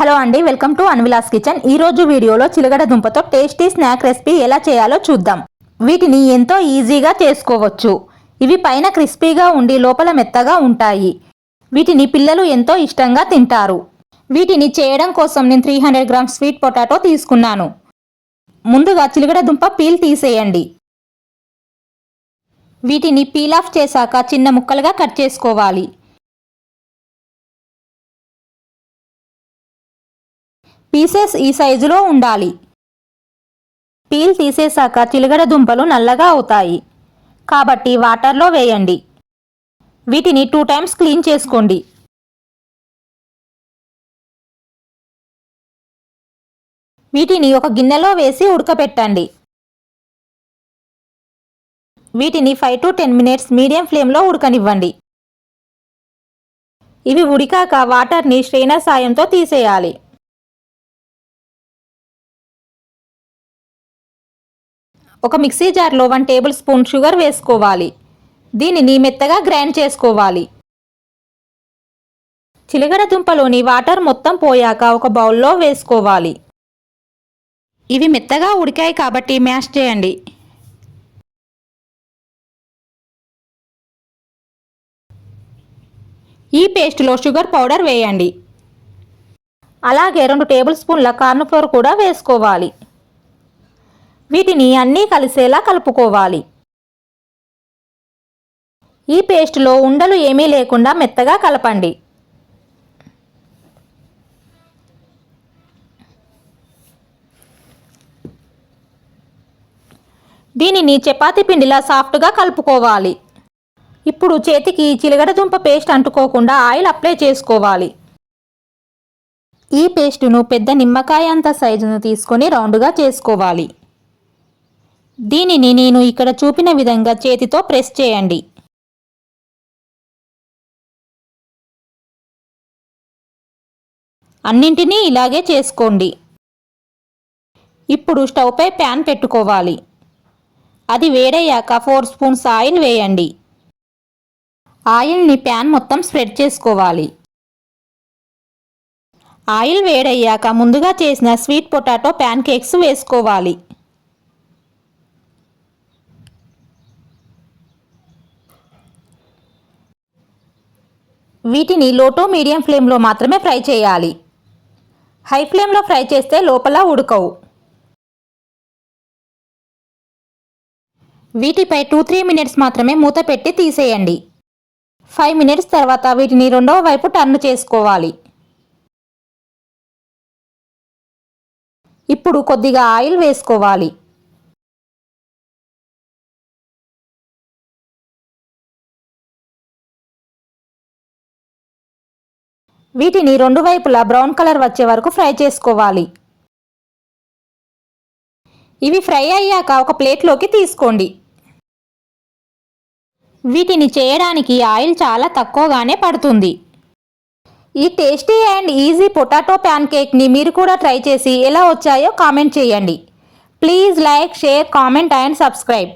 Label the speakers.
Speaker 1: Hello అండి welcome to అన్విలాస్ kitchen. ఈ రోజు వీడియోలో చిలగడ దుంపతో టేస్టీ స్నాక్ రెసిపీ ఎలా చేయాలో చూద్దాం. వీటిని ఎంతో ఈజీగా చేసుకోవచ్చు. ఇవి పైన క్రిస్పీగా ఉండి లోపల మెత్తగా ఉంటాయి. వీటిని పిల్లలు ఎంతో ఇష్టంగా తింటారు. వీటిని చేయడం కోసం నేను three hundred grams sweet potato తీసుకున్నాను. ముందుగా చిలగడ దుంప పీల్ తీసేయండి. వీటిని పీల్ ఆఫ్ చేశాక చిన్న ముక్కలుగా కట్ చేసుకోవాలి. పీసెస్ ఈ సైజులో ఉండాలి. పీల్ తీసేశాక చిలగడ దుంపలు నల్లగా అవుతాయి. కాబట్టి వాటర్లో వేయండి. వీటిని టూ టైమ్స్ క్లీన్ చేసుకోండి. వీటిని ఒక గిన్నెలో వేసి ఉడకపెట్టండి. వీటిని five to ten minutes medium ఫ్లేమ్లో ఉడకనివ్వండి. ఇవి ఉడికాక వాటర్ని స్ట్రెయినర్ సాయంతో తీసేయాలి. ఒక మిక్సీ జార్లో వన్ టేబుల్ స్పూన్ షుగర్ వేసుకోవాలి. దీనిని మెత్తగా గ్రైండ్ చేసుకోవాలి. చిలగడ దుంపలోని వాటర్ మొత్తం పోయాక ఒక బౌల్లో వేసుకోవాలి. ఇవి మెత్తగా ఉడికాయి కాబట్టి మ్యాష్ చేయండి. ఈ పేస్ట్లో షుగర్ పౌడర్ వేయండి. అలాగే రెండు టేబుల్ స్పూన్ల కార్న్ ఫ్లోర్ కూడా వేసుకోవాలి. వీటిని అన్నీ కలిసేలా కలుపుకోవాలి. ఈ పేస్ట్లో ఉండలు ఏమీ లేకుండా మెత్తగా కలపండి. దీనిని చపాతీ పిండిలా సాఫ్ట్గా కలుపుకోవాలి. ఇప్పుడు చేతికి చిలగడ దుంప పేస్ట్ అంటుకోకుండా ఆయిల్ అప్లై చేసుకోవాలి. ఈ పేస్టును పెద్ద నిమ్మకాయ అంత సైజును తీసుకొని రౌండ్గా చేసుకోవాలి. దీనిని నేను ఇక్కడ చూపిన విధంగా చేతితో ప్రెస్ చేయండి. అన్నింటినీ ఇలాగే చేసుకోండి. ఇప్పుడు స్టవ్పై ప్యాన్ పెట్టుకోవాలి. అది వేడయ్యాక ఫోర్ స్పూన్స్ ఆయిల్ వేయండి. ఆయిల్ని ప్యాన్ మొత్తం స్ప్రెడ్ చేసుకోవాలి. ఆయిల్ వేడయ్యాక ముందుగా చేసిన స్వీట్ పొటాటో ప్యాన్ కేక్స్ వేసుకోవాలి. వీటిని లోటో మీడియం ఫ్లేమ్లో మాత్రమే ఫ్రై చేయాలి. హై ఫ్లేమ్లో ఫ్రై చేస్తే లోపల ఉడకవు. వీటిపై టూ త్రీ మినిట్స్ మాత్రమే మూత పెట్టి తీసేయండి. ఫైవ్ మినిట్స్ తర్వాత వీటిని రెండవ వైపు టర్న్ చేసుకోవాలి. ఇప్పుడు కొద్దిగా ఆయిల్ వేసుకోవాలి. వీటిని రెండు వైపులా బ్రౌన్ కలర్ వచ్చే వరకు ఫ్రై చేసుకోవాలి. ఇవి ఫ్రై అయ్యాక ఒక ప్లేట్లోకి తీసుకోండి. వీటిని చేయడానికి ఆయిల్ చాలా తక్కువగానే పడుతుంది. ఈ tasty and easy potato pan కేక్ని మీరు కూడా ట్రై చేసి ఎలా వచ్చాయో కామెంట్ చేయండి. Please like share comment and subscribe.